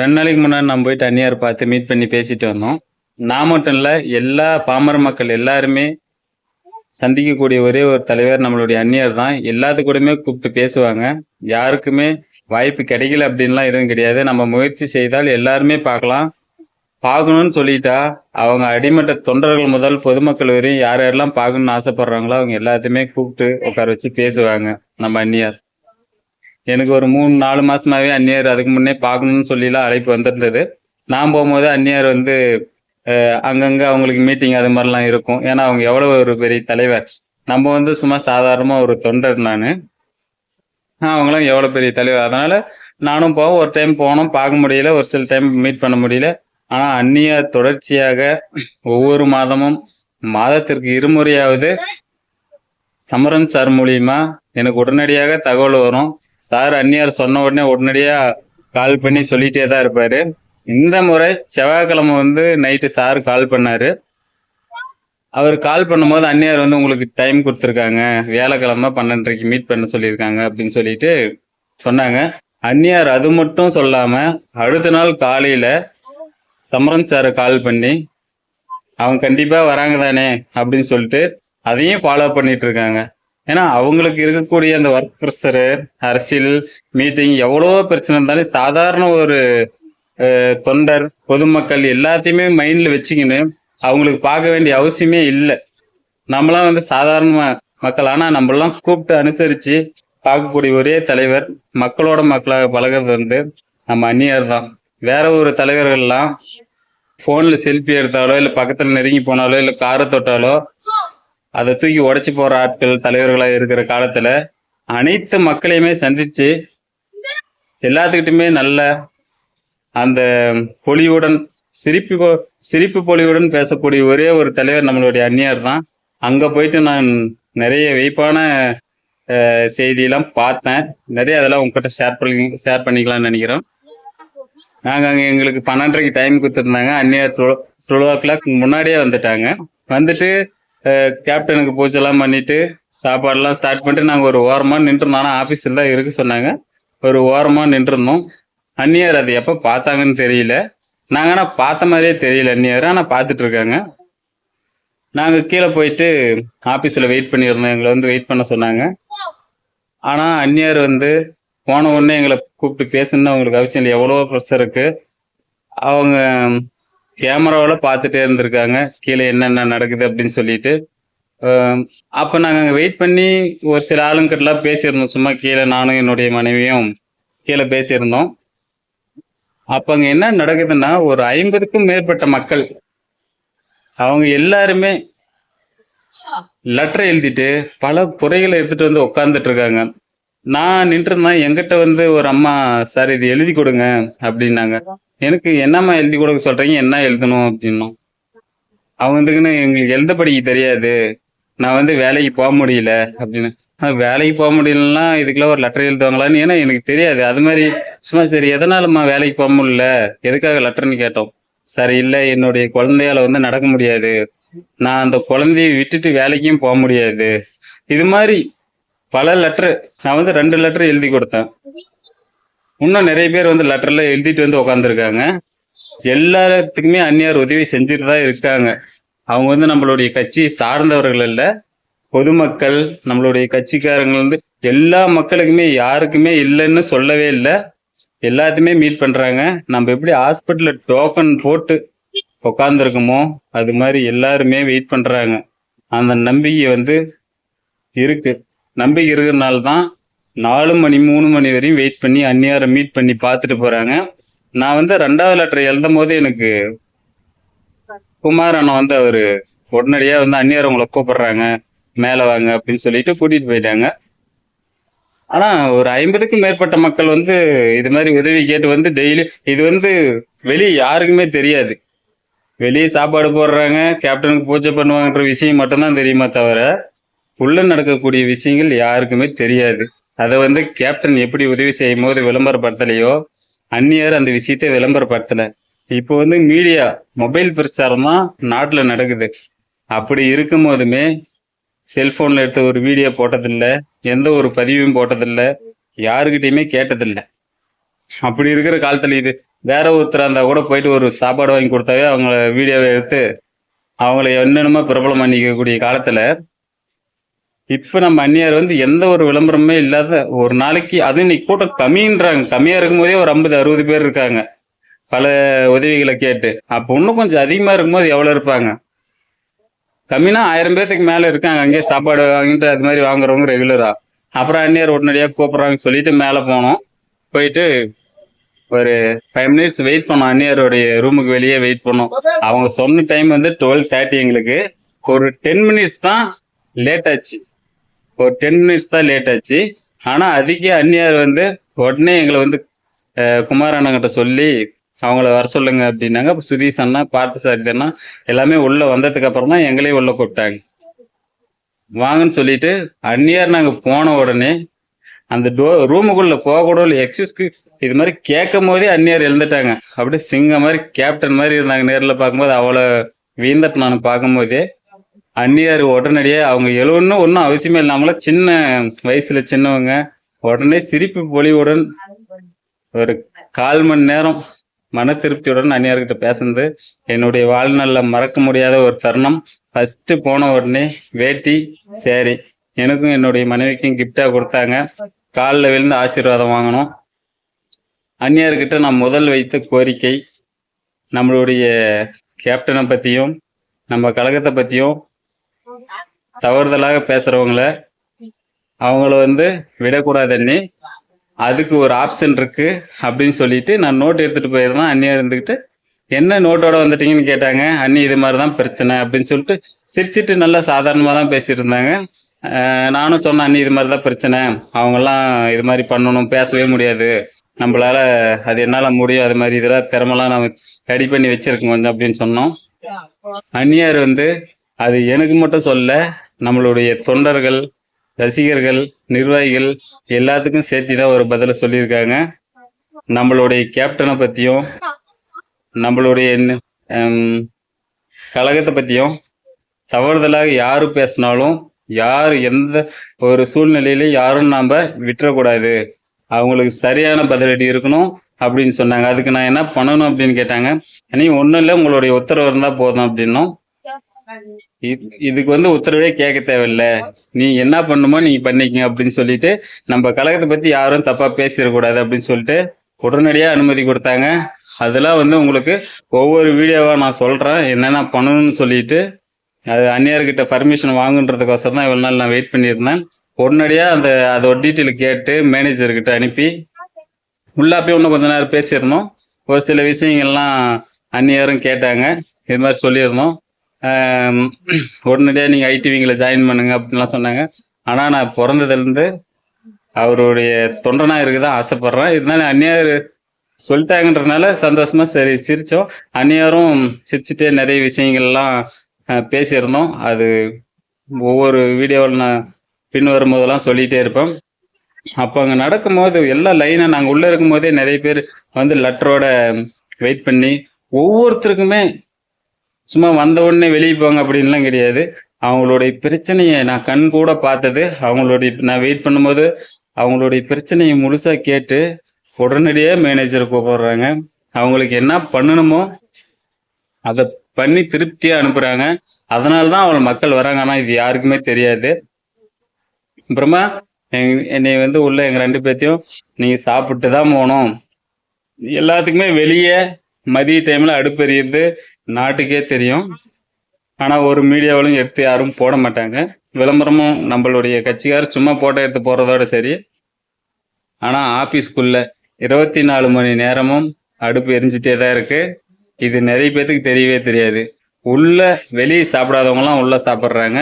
ரெண்டு நாளைக்கு முன்னாடி நம்ம போயிட்டு அந்நியார் பார்த்து மீட் பண்ணி பேசிட்டு வந்தோம். நான் மட்டும் இல்லை எல்லா பாமர மக்கள் எல்லாருமே சந்திக்கக்கூடிய ஒரே ஒரு தலைவர் நம்மளுடைய அந்நியர் தான். எல்லாத்து கூடயுமே கூப்பிட்டு பேசுவாங்க. யாருக்குமே வாய்ப்பு கிடைக்கல அப்படின்லாம் எதுவும் கிடையாது. நம்ம முயற்சி செய்தால் எல்லாருமே பார்க்கலாம். பார்க்கணும்னு சொல்லிட்டா அவங்க அடிமட்ட தொண்டர்கள் முதல் பொதுமக்கள் வரையும் யார் யாரெல்லாம் பார்க்கணும்னு ஆசைப்படுறாங்களோ அவங்க எல்லாத்தையுமே கூப்பிட்டு உட்கார வச்சு பேசுவாங்க நம்ம அந்நியார். எனக்கு ஒரு மூணு நாலு மாசமாவே அந்நியார் அதுக்கு முன்னே பார்க்கணும்னு சொல்லிலாம் அழைப்பு வந்திருந்தது. நான் போகும்போது அந்நியார் வந்து அங்கங்க அவங்களுக்கு மீட்டிங் அது மாதிரிலாம் இருக்கும். ஏன்னா அவங்க எவ்வளவு ஒரு பெரிய தலைவர். நம்ம வந்து சும்மா சாதாரணமா ஒரு தொண்டர் நான். அவங்களும் எவ்வளோ பெரிய தலைவர். அதனால நானும் போவோம் ஒரு டைம் போனோம். பார்க்க முடியல. ஒரு சில டைம் மீட் பண்ண முடியல. ஆனால் அந்நியார் தொடர்ச்சியாக ஒவ்வொரு மாதமும் மாதத்திற்கு இருமுறையாவது சமரன் சார் மூலியமா எனக்கு உடனடியாக தகவல் வரும். சார் அந்நியார் சொன்ன உடனே உடனடியாக கால் பண்ணி சொல்லிகிட்டே தான் இருப்பார். இந்த முறை செவ்வாய்க்கிழமை வந்து நைட்டு சார் கால் பண்ணார். அவர் கால் பண்ணும்போது அந்நியார் வந்து உங்களுக்கு டைம் கொடுத்துருக்காங்க. வியாழக்கிழமை பன்னெண்டரைக்கு மீட் பண்ண சொல்லியிருக்காங்க அப்படின்னு சொல்லிட்டு சொன்னாங்க. அந்நியார் அது மட்டும் சொல்லாமல் அடுத்த நாள் காலையில் சமரன் சாரை கால் பண்ணி அவங்க கண்டிப்பாக வராங்க தானே? அப்படின்னு சொல்லிட்டு அதையும் ஃபாலோ பண்ணிட்டு இருக்காங்க. ஏன்னா அவங்களுக்கு இருக்கக்கூடிய அந்த ஒர்க் ப்ரெஷரு அரசியல் மீட்டிங் எவ்வளோ பிரச்சனை இருந்தாலும் சாதாரண ஒரு தொண்டர் பொதுமக்கள் எல்லாத்தையுமே மைண்டில் வச்சுக்கின்னு அவங்களுக்கு பார்க்க வேண்டிய அவசியமே இல்லை. நம்மளாம் வந்து சாதாரண ம- மக்கள். ஆனால் நம்மளாம் கூப்பிட்டு அனுசரித்து பார்க்கக்கூடிய ஒரே தலைவர் மக்களோட மக்களாக பழகுறது வந்து நம்ம அந்நியர் தான். வேற ஒரு தலைவர்கள்லாம் ஃபோனில் செல்ஃபி எடுத்தாலோ இல்லை பக்கத்தில் நெருங்கி போனாலோ இல்லை காரை தொட்டாலோ அதை தூக்கி உடைச்சு போற ஆட்கள் தலைவர்களாக இருக்கிற காலத்துல அனைத்து மக்களையுமே சந்திச்சு எல்லாத்துக்கிட்டுமே நல்ல அந்த பொலிவுடன் சிரிப்பு சிரிப்பு பொலிவுடன் பேசக்கூடிய ஒரே ஒரு தலைவர் நம்மளுடைய அந்நியார் தான். அங்க போயிட்டு நான் நிறைய வெய்ப்பான செய்தியெல்லாம் பார்த்தேன். நிறைய அதெல்லாம் உங்ககிட்ட ஷேர் பண்ணி ஷேர் பண்ணிக்கலாம்னு நினைக்கிறோம் நாங்கள் அங்கே எங்களுக்கு பன்னெண்டரைக்கு டைம் கொடுத்துருந்தாங்க. அந்நியார் டுவெல் டுவெல் ஓ கிளாக் முன்னாடியே வந்துட்டாங்க. வந்துட்டு கேப்டனுக்கு பூஜைலாம் பண்ணிட்டு சாப்பாடுலாம் ஸ்டார்ட் பண்ணிட்டு நாங்கள் ஒரு ஓரமாக நின்றுருந்தோம். ஆனால் ஆஃபீஸில் தான் இருக்க சொன்னாங்க. ஒரு ஓரமாக நின்றுருந்தோம். அந்நியார் அது எப்போ பார்த்தாங்கன்னு தெரியல. நாங்கள் ஆனால் பார்த்த மாதிரியே தெரியல அந்நியார் ஆனால் பார்த்துட்டு இருக்காங்க. நாங்கள் கீழே போயிட்டு ஆஃபீஸில் வெயிட் பண்ணியிருந்தோம். எங்களை வந்து வெயிட் பண்ண சொன்னாங்க. ஆனால் அந்நியார் வந்து போன உடனே எங்களை கூப்பிட்டு பேசணும்னு அவங்களுக்கு அவசியம் இல்லை. எவ்வளோ ப்ரெஷர் இருக்குது அவங்க கேமராவில் பார்த்துட்டே இருந்திருக்காங்க. கீழே என்னென்ன நடக்குது அப்படின்னு சொல்லிட்டு. அப்போ அப்ப நாங்க அங்க வெயிட் பண்ணி ஒரு சில ஆளுங்கிட்டலாம் பேசியிருந்தோம். சும்மா கீழே நானும் என்னுடைய மனைவியும் கீழே பேசியிருந்தோம். அப்ப அங்க என்ன நடக்குதுன்னா ஒரு ஐம்பதுக்கும் மேற்பட்ட மக்கள் அவங்க எல்லாருமே லெட்டர் எழுதிட்டு பல குறைகளை எடுத்துட்டு வந்து உட்கார்ந்துட்டு இருக்காங்க. நான் நின்றுருந்தேன் என்கிட்ட வந்து ஒரு அம்மா சார் இது எழுதி கொடுங்க அப்படின்னாங்க. எனக்கு என்னம்மா எழுதி கொடுக்க சொல்கிறீங்க என்ன எழுதணும் அப்படின்னோம். அவங்க வந்துக்குன்னு எங்களுக்கு எழுத படிக்க தெரியாது. நான் வந்து வேலைக்கு போக முடியல அப்படின்னு. வேலைக்கு போக முடியலன்னா இதுக்குள்ள ஒரு லெட்டர் எழுதுவாங்களான்னு ஏன்னா எனக்கு தெரியாது. அது மாதிரி சும்மா சரி எதனாலம்மா வேலைக்கு போக முடியல? எதுக்காக லெட்டர்னு கேட்டோம். சரி இல்லை என்னுடைய குழந்தையால வந்து நடக்க முடியாது. நான் அந்த குழந்தைய விட்டுட்டு வேலைக்கும் போக முடியாது. இது மாதிரி பல லெட்ரு நான் வந்து ரெண்டு லெட்டர் எழுதி கொடுத்தேன். இன்னும் நிறைய பேர் வந்து லெட்டர்ல எழுதிட்டு வந்து உட்காந்துருக்காங்க எல்லாத்துக்குமே அந்நியார் உதவி செஞ்சுட்டு தான் இருக்காங்க. அவங்க வந்து நம்மளுடைய கட்சி சார்ந்தவர்கள் இல்லை பொதுமக்கள் நம்மளுடைய கட்சிக்காரங்க வந்து எல்லா மக்களுக்குமே யாருக்குமே இல்லைன்னு சொல்லவே இல்லை. எல்லாத்தையுமே மீட் பண்ணுறாங்க நம்ம எப்படி ஹாஸ்பிட்டலில் டோக்கன் போட்டு உட்காந்துருக்கோமோ அது மாதிரி எல்லாருமே வெயிட் பண்ணுறாங்க அந்த நம்பிக்கை வந்து இருக்கு. நம்பிக்கை இருக்கிறதுனால தான் நாலு மணி மூணு மணி வரையும் வெயிட் பண்ணி அந்நியாரை மீட் பண்ணி பார்த்துட்டு போகிறாங்க நான் வந்து ரெண்டாவது லெட்டர் எழுதும் போது எனக்கு குமார் அண்ணன் வந்து அவர் உடனடியாக வந்து அந்நியார் உங்களை கூப்பிடுறாங்க. மேலே வாங்க அப்படின்னு சொல்லிட்டு கூட்டிகிட்டு போயிட்டாங்க. ஆனால் ஒரு ஐம்பதுக்கும் மேற்பட்ட மக்கள் வந்து இது மாதிரி உதவி கேட்டு வந்து டெய்லி இது வந்து வெளியே யாருக்குமே தெரியாது. வெளியே சாப்பாடு போடுறாங்க கேப்டனுக்கு பூஜை பண்ணுவாங்கன்ற விஷயம் மட்டும்தான் தெரியுமா தவிர உள்ள நடக்கக்கூடிய விஷயங்கள் யாருக்குமே தெரியாது. அதை வந்து கேப்டன் எப்படி உதவி செய்யும் போது விளம்பரப்படுத்தலையோ அந்நியர் அந்த விஷயத்தை விளம்பரப்படுத்தலை. இப்போ வந்து மீடியா மொபைல் பிரச்சாரம் தான் நாட்டில் நடக்குது. அப்படி இருக்கும் போதுமே செல்ஃபோனில் எடுத்த ஒரு வீடியோ போட்டதில்லை எந்த ஒரு பதிவும் போட்டதில்லை யாருக்கிட்டையுமே கேட்டதில்லை. அப்படி இருக்கிற காலத்தில் இது வேற ஒருத்தர் இருந்தால் கூட போயிட்டு ஒரு சாப்பாடு வாங்கி கொடுத்தாவே அவங்கள வீடியோவை எடுத்து அவங்கள என்னென்னமோ பிரபலம் பண்ணிக்கக்கூடிய காலத்தில் இப்ப நம்ம அந்நியார் வந்து எந்த ஒரு விளம்பரமே இல்லாத ஒரு நாளைக்கு அது இன்னைக்கு கூட்டம் கம்மின்றாங்க. கம்மியா இருக்கும்போதே ஒரு ஐம்பது அறுபது பேர் இருக்காங்க. பல உதவிகளை கேட்டு. அப்போ இன்னும் கொஞ்சம் அதிகமா இருக்கும்போது எவ்வளவு இருப்பாங்க? கம்மினா ஆயிரம் பேர்த்துக்கு மேல இருக்காங்க. அங்கேயே சாப்பாடு வாங்கிட்டு அது மாதிரி வாங்குறவங்க ரெகுலரா அப்புறம் அந்நியார் உடனடியா கூப்பிடுறாங்கன்னு சொல்லிட்டு மேல போனோம். போயிட்டு ஒரு ஃபைவ் மினிட்ஸ் வெயிட் பண்ணோம். அந்நியாருடைய ரூமுக்கு வெளியே வெயிட் பண்ணோம். அவங்க சொன்ன டைம் வந்து டுவெல் தேர்ட்டி எங்களுக்கு. ஒரு டென் மினிட்ஸ் தான் லேட் ஆச்சு. ஒரு டென் மினிட்ஸ் தான் லேட் ஆச்சு. ஆனால் அதுக்கே அந்நியார் வந்து உடனே எங்களை வந்து அஹ், குமார் அண்ணங்கிட்ட சொல்லி அவங்கள வர சொல்லுங்க அப்படின்னாங்க. அப்போ சுதீஷ் அண்ணா பார்த்து சார் அண்ணா எல்லாமே உள்ளே வந்ததுக்கு அப்புறம் தான் எங்களையும் உள்ளே கூப்பிட்டாங்க. வாங்கன்னு சொல்லிட்டு அந்நியார் நாங்கள் போன உடனே அந்த டோ ரூமுக்குள்ளே போகக்கூட இல்லை எக்ஸ்கியூஸ்க்கு இது மாதிரி கேட்கும் போதே அந்நியார் எழுந்துட்டாங்க. அப்படியே சிங்க மாதிரி கேப்டன் மாதிரி இருந்தாங்க. நேரில் பார்க்கும்போது அவ்வளோ வீந்தட்டு நான் பார்க்கும்போதே அந்நியார் உடனடியே அவங்க எழுவணும் ஒன்றும் அவசியமே இல்லாமல் சின்ன வயசுல சின்னவங்க. உடனே சிரிப்பு பொலிவுடன் ஒரு கால் மணி நேரம் மன திருப்தியுடன் அந்நியார்கிட்ட பேசுனது. என்னுடைய வாழ்நாளில் மறக்க முடியாத ஒரு தருணம். ஃபர்ஸ்ட் போன உடனே வேட்டி சேரி எனக்கும் என்னுடைய மனைவிக்கும் கிஃப்டாக கொடுத்தாங்க. காலில் விழுந்து ஆசீர்வாதம் வாங்கணும் அந்நியார்கிட்ட நான் முதல் வைத்த கோரிக்கை நம்மளுடைய கேப்டனை பற்றியும் நம்ம கழகத்தை பற்றியும் தவறுதலாக பேசுறவங்கள அவங்கள வந்து விடக்கூடாதுன்னு அதுக்கு ஒரு ஆப்ஷன் இருக்கு அப்படின்னு சொல்லிட்டு நான் நோட் எடுத்துட்டு போயிருந்தேன் அண்ணியா இருந்துக்கிட்டு என்ன நோட்டோட வந்துட்டீங்கன்னு கேட்டாங்க. அண்ணி இது மாதிரி தான் பிரச்சனை அப்படின்னு சொல்லிட்டு சிரிச்சிட்டு நல்லா சாதாரணமாக தான் பேசிட்டு இருந்தாங்க. நானும் சொன்னேன் அண்ணி இது மாதிரி தான் பிரச்சனை. அவங்கெல்லாம் இது மாதிரி பண்ணணும். பேசவே முடியாது. நம்மளால அது என்னால் முடியும். அது மாதிரி இதெல்லாம் திறமெல்லாம் நான் ரெடி பண்ணி வச்சிருக்கேன் கொஞ்சம் அப்படின்னு சொன்னோம். அந்நியார் வந்து அது எனக்கு மட்டும் சொல்ல. நம்மளுடைய தொண்டர்கள் ரசிகர்கள் நிர்வாகிகள் எல்லாத்துக்கும் சேர்த்து தான் ஒரு பதில சொல்லியிருக்காங்க. நம்மளுடைய கேப்டனை பற்றியும் நம்மளுடைய கழகத்தை பற்றியும் தவறுதலாக யார் பேசினாலும் யார் எந்த ஒரு சூழ்நிலையிலையும் யாரும் நாம் விட்டுறக்கூடாது. அவங்களுக்கு சரியான பதிலடி இருக்கணும் அப்படின்னு சொன்னாங்க. அதுக்கு நான் என்ன பண்ணணும் அப்படின்னு கேட்டாங்க. நீ ஒன்றும் இல்லை உங்களுடைய உத்தரவு இருந்தால் போதும் அப்படின்னும். இதுக்கு வந்து உத்தரவே கேட்க தேவையில்ல. நீ என்ன பண்ணுமோ நீ பண்ணிக்கங்க அப்படின்னு சொல்லிட்டு நம்ம கழகத்தை பத்தி யாரும் தப்பா பேசிடக்கூடாது அப்படின்னு சொல்லிட்டு உடனடியா அனுமதி கொடுத்தாங்க. அதெல்லாம் வந்து உங்களுக்கு ஒவ்வொரு வீடியோவா நான் சொல்றேன். என்னென்ன பண்ணணும்னு சொல்லிட்டு அது அந்நியர்கிட்ட பர்மிஷன் வாங்குன்றதுக்கோசரம் தான் இவ்வளவு நாள் நான் வெயிட் பண்ணியிருந்தேன். உடனடியா அந்த அதோட டீட்டெயில் கேட்டு மேனேஜர்கிட்ட அனுப்பி உள்ளா போய் இன்னும் கொஞ்ச நேரம் பேசியிருந்தோம். ஒரு சில விஷயங்கள்லாம் அந்நியரும் கேட்டாங்க. இது மாதிரி சொல்லியிருந்தோம். உடனடியாக நீங்கள் ஐடிவிங்கில் ஐடிவிங்களை ஜாயின் பண்ணுங்க அப்படின்லாம் சொன்னாங்க. ஆனால் நான் பிறந்ததுலேருந்து அவருடைய தொண்டனாக இருக்க தான் ஆசைப்பட்றேன். இருந்தாலும் அந்நியார் சொல்லிட்டாங்கன்றனால சந்தோஷமா சரி சிரித்தோம் அந்நியாரும் சிரிச்சுட்டே நிறைய விஷயங்கள்லாம் பேசியிருந்தோம். அது ஒவ்வொரு வீடியோவில் நான் பின் வரும்போதெல்லாம் சொல்லிகிட்டே இருப்பேன். அப்போ அங்கே நடக்கும்போது எல்லா லைனாக நாங்கள் உள்ளே இருக்கும்போதே நிறைய பேர் வந்து லெட்டரோட வெயிட் பண்ணி ஒவ்வொருத்தருக்குமே சும்மா வந்த உடனே வெளியே போங்க அப்படின்லாம் கிடையாது. அவங்களுடைய பிரச்சனையை நான் கண் கூட பார்த்தது. அவங்களுடைய நான் வெயிட் பண்ணும்போது அவங்களுடைய பிரச்சனையை முழுசாக கேட்டு உடனடியே மேனேஜரை கூப்பிடுறாங்க. அவங்களுக்கு என்ன பண்ணணுமோ அதை பண்ணி திருப்தியாக அனுப்புகிறாங்க அதனால தான் அவள் மக்கள் வராங்க. ஆனால் இது யாருக்குமே தெரியாது. அப்புறமா எங் என்னை வந்து உள்ள எங்கள் ரெண்டு பேர்த்தையும் நீங்கள் சாப்பிட்டு தான் போகணும். எல்லாத்துக்குமே வெளியே மதிய டைமில் அடுப்பு எரியுது நாட்டுக்கே தெரியும். ஆனால் ஒரு மீடியாவிலும் எடுத்து யாரும் போட மாட்டாங்க. விளம்பரமும் நம்மளுடைய கட்சிக்காரர் சும்மா போட்டோ எடுத்து போகிறதோட சரி. ஆனால் ஆஃபீஸ்க்குள்ளே இருபத்தி நாலு மணி நேரமும் அடுப்பு எரிஞ்சிட்டே தான் இருக்குது இது நிறைய பேத்துக்கு தெரியவே தெரியாது. உள்ள வெளியே சாப்பிடாதவங்களாம் உள்ள சாப்பிட்றாங்க.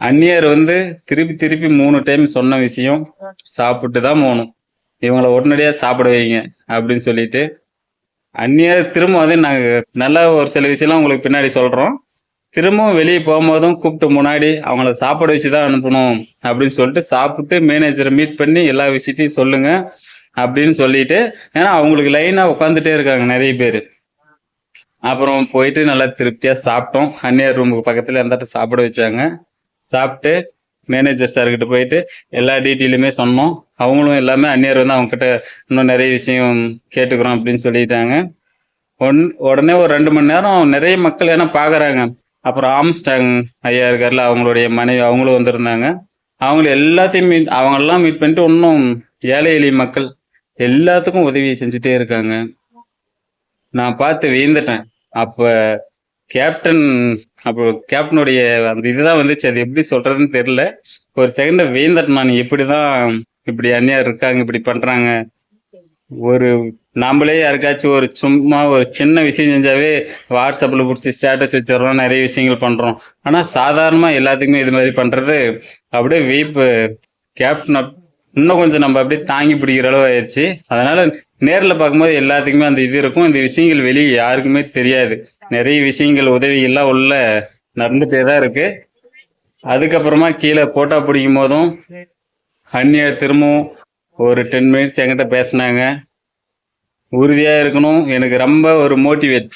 அந்நியர் வந்து திருப்பி திருப்பி மூணு டைம் சொன்ன விஷயம் சாப்பிட்டு தான் போகணும். இவங்கள உடனடியாக சாப்பிட வைங்க அப்படின்னு சொல்லிட்டு அந்நியர் திரும்ப வந்து நாங்கள் நல்ல ஒரு சில விஷயம்லாம் உங்களுக்கு பின்னாடி சொல்கிறோம் திரும்பவும் வெளியே போகும்போதும் கூப்பிட்டு முன்னாடி அவங்கள சாப்பாடு வச்சு தான் அனுப்பணும் அப்படின்னு சொல்லிட்டு சாப்பிட்டு மேனேஜரை மீட் பண்ணி எல்லா விஷயத்தையும் சொல்லுங்க அப்படின்னு சொல்லிட்டு ஏன்னா அவங்களுக்கு லைனாக உட்காந்துட்டே இருக்காங்க நிறைய பேர். அப்புறம் போயிட்டு நல்லா திருப்தியாக சாப்பிட்டோம். அந்நியர் ரூமுக்கு பக்கத்தில் அந்த சாப்பிட வச்சாங்க. சாப்பிட்டு மேனேஜர் சார்கிட்ட போயிட்டு எல்லா டீட்டெயிலுமே சொன்னோம். அவங்களும் எல்லாமே அந்நியர் வந்து அவங்கக்கிட்ட இன்னும் நிறைய விஷயம் கேட்டுக்கிறோம் அப்படின்னு சொல்லிட்டாங்க. ஒன் உடனே ஒரு ரெண்டு மணி நேரம் நிறைய மக்கள் ஏன்னா பார்க்குறாங்க அப்புறம் ஆம்ஸ்டாங் ஐயா இருக்கார்ல அவங்களுடைய மனைவி அவங்களும் வந்திருந்தாங்க. அவங்கள எல்லாத்தையும் மீட் அவங்கெல்லாம் மீட் பண்ணிட்டு இன்னும் ஏழை எளிய மக்கள் எல்லாத்துக்கும் உதவி செஞ்சுட்டே இருக்காங்க. நான் பார்த்து வீந்துட்டேன் அப்போ கேப்டன் அப்போ கேப்டனுடைய அந்த இதுதான் வந்துச்சு. அது எப்படி சொல்றதுன்னு தெரியல. ஒரு செகண்ட் வியந்துட்டேன் நான் இப்படிதான் இப்படி அந்நியார் இருக்காங்க இப்படி பண்றாங்க. ஒரு நாமளே யாருக்காச்சும் ஒரு சும்மா ஒரு சின்ன விஷயம் செஞ்சாவே வாட்ஸ்அப்பில் பிடிச்சி ஸ்டேட்டஸ் வச்சுருவோம் நிறைய விஷயங்கள் பண்றோம். ஆனா சாதாரணமா எல்லாத்துக்குமே இது மாதிரி பண்றது அப்படியே வீப்பு. கேப்டன் அப்- இன்னும் கொஞ்சம் நம்ம அப்படியே தாங்கி பிடிக்கிற அளவு ஆயிடுச்சு அதனால நேரில் பார்க்கும்போது எல்லாத்துக்குமே அந்த இது இருக்கும். இந்த விஷயங்கள் வெளியே யாருக்குமே தெரியாது. நிறைய விஷயங்கள் உதவிகள்லாம் உள்ள நடந்துட்டே தான் இருக்கு. அதுக்கப்புறமா கீழே ஃபோட்டோ பிடிக்கும் போதும் அந்நியர் திரும்பவும் ஒரு டென் மினிட்ஸ் என்கிட்ட பேசினாங்க. உறுதியாக இருக்கணும். எனக்கு ரொம்ப ஒரு மோட்டிவேட்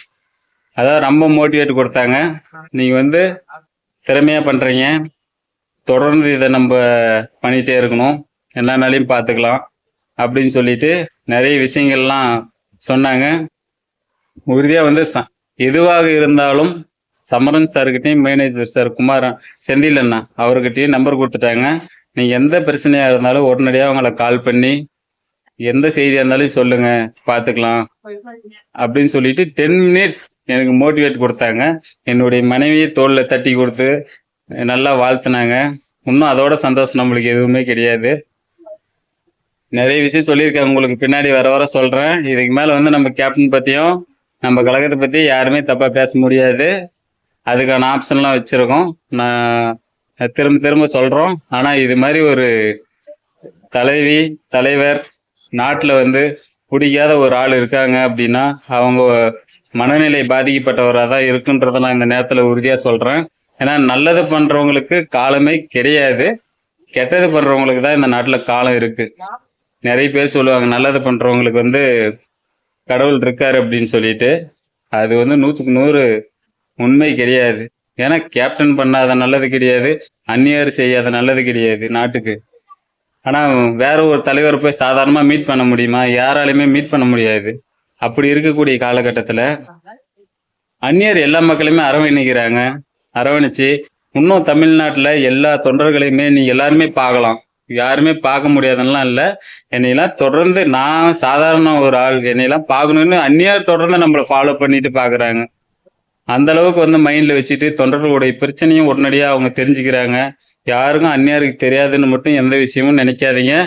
அதாவது ரொம்ப மோட்டிவேட் கொடுத்தாங்க. நீங்கள் வந்து திறமையாக பண்ணுறீங்க தொடர்ந்து இதை நம்ம பண்ணிகிட்டே இருக்கணும். எல்லா நாளையும் பார்த்துக்கலாம். அப்படின்னு சொல்லிட்டு நிறைய விஷயங்கள்லாம் சொன்னாங்க. உறுதியாக வந்து ச- எதுவாக இருந்தாலும் சமரன் சார்கிட்டையும் மேனேஜர் சார் குமாரன் செந்தில் அண்ணா அவர்கிட்டையும் நம்பர் கொடுத்துட்டாங்க. நீங்கள் எந்த பிரச்சனையாக இருந்தாலும் உடனடியாக அவங்கள கால் பண்ணி எந்த செய்தியாக இருந்தாலும் சொல்லுங்க பார்த்துக்கலாம் அப்படின்னு சொல்லிட்டு டென் மினிட்ஸ் எனக்கு மோட்டிவேட் கொடுத்தாங்க. என்னுடைய மனைவியை தோளில் தட்டி கொடுத்து நல்லா வாழ்த்துனாங்க. இன்னும் அதோட சந்தோஷம் நம்மளுக்கு எதுவுமே கிடையாது. நிறைய விஷயம் சொல்லியிருக்காங்க. உங்களுக்கு பின்னாடி வர வர சொல்றேன். இதுக்கு மேல வந்து நம்ம கேப்டன் பத்தியும் நம்ம கழகத்தை பத்தி யாருமே தப்பா பேச முடியாது. அதுக்கான ஆப்ஷன்லாம் வச்சிருக்கோம். நான் திரும்ப திரும்ப சொல்றோம். ஆனா இது மாதிரி ஒரு தலைவி தலைவர் நாட்டுல வந்து பிடிக்காத ஒரு ஆள் இருக்காங்க அப்படின்னா அவங்க மனநிலை பாதிக்கப்பட்டவராக தான் இருக்குன்றத நான் இந்த நேரத்தில் உறுதியாக சொல்கிறேன் ஏன்னா நல்லது பண்ணுறவங்களுக்கு காலமே கிடையாது. கெட்டது பண்ணுறவங்களுக்கு தான் இந்த நாட்டில் காலம் இருக்குது நிறைய பேர் சொல்லுவாங்க நல்லது பண்ணுறவங்களுக்கு வந்து கடவுள் இருக்கார் அப்படின்னு சொல்லிட்டு. அது வந்து நூற்றுக்கு நூறு உண்மை கிடையாது. ஏன்னா கேப்டன் பண்ணாத நல்லது கிடையாது அந்நியர் செய்யாத நல்லது கிடையாது நாட்டுக்கு. ஆனால் வேற ஒரு தலைவர் போய் சாதாரணமாக மீட் பண்ண முடியுமா? யாராலையுமே மீட் பண்ண முடியாது. அப்படி இருக்கக்கூடிய காலகட்டத்தில் அந்நியர் எல்லா மக்களையுமே அரவணைக்கிறாங்க அரவணைச்சு இன்னும் தமிழ்நாட்டில் எல்லா தொண்டர்களையுமே நீ எல்லாருமே பார்க்கலாம். யாருமே பார்க்க முடியாதுன்னெலாம் இல்லை. என்னையெல்லாம் தொடர்ந்து நான் சாதாரண ஒரு ஆள் என்னையெல்லாம் பார்க்கணுன்னு அந்நியார் தொடர்ந்து நம்மளை ஃபாலோ பண்ணிட்டு பார்க்குறாங்க. அந்த அளவுக்கு வந்து மைண்டில் வச்சுட்டு தொண்டர்களுடைய பிரச்சனையும் உடனடியாக அவங்க தெரிஞ்சுக்கிறாங்க. யாருக்கும் அந்நியாருக்கு தெரியாதுன்னு மட்டும் எந்த விஷயமும் நினைக்காதீங்க.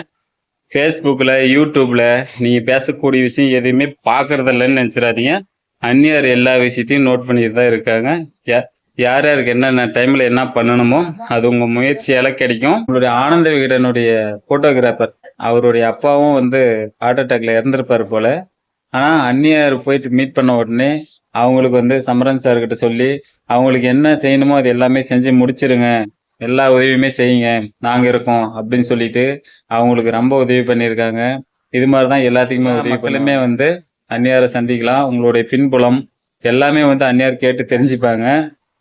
ஃபேஸ்புக்கில் யூடியூப்பில் நீங்கள் பேசக்கூடிய விஷயம் எதுவுமே பார்க்கறதில்லன்னு நினச்சிடாதீங்க. அந்நியார் எல்லா விஷயத்தையும் நோட் பண்ணிட்டு தான் இருக்காங்க. யா- யார் யாருக்கு என்னென்ன டைம்ல என்ன பண்ணணுமோ அது உங்க முயற்சியால கிடைக்கும். உங்களுடைய ஆனந்த விகடனுடைய போட்டோகிராஃபர் அவருடைய அப்பாவும் வந்து ஹார்ட் அட்டாக்ல இறந்திருப்பாரு போல. ஆனா அந்நியார் போயிட்டு மீட் பண்ண உடனே அவங்களுக்கு வந்து சமரன் சார் கிட்ட சொல்லி அவங்களுக்கு என்ன செய்யணுமோ அது எல்லாமே செஞ்சு முடிச்சிருங்க. எல்லா உதவியுமே செய்யுங்க. நாங்க இருக்கோம். அப்படின்னு சொல்லிட்டு அவங்களுக்கு ரொம்ப உதவி பண்ணியிருக்காங்க. இது மாதிரி தான் எல்லாத்துக்குமே உதவி மக்களுமே வந்து அந்நியாரை சந்திக்கலாம். உங்களுடைய பின்புலம் எல்லாமே வந்து அந்நியார் கேட்டு தெரிஞ்சுப்பாங்க.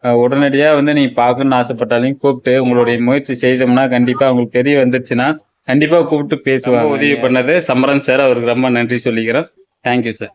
அஹ் உடனடியா வந்து நீங்க பார்க்கணும்னு ஆசைப்பட்டாலையும் கூப்பிட்டு உங்களுடைய முயற்சி செய்தோம்னா கண்டிப்பா உங்களுக்கு தெரிய வந்துருச்சுன்னா கண்டிப்பா கூப்பிட்டு பேசுவாங்க. உதவி பண்ணது. சமரன் சார் அவருக்கு ரொம்ப நன்றி சொல்லிக்கிறேன் தேங்க்யூ சார்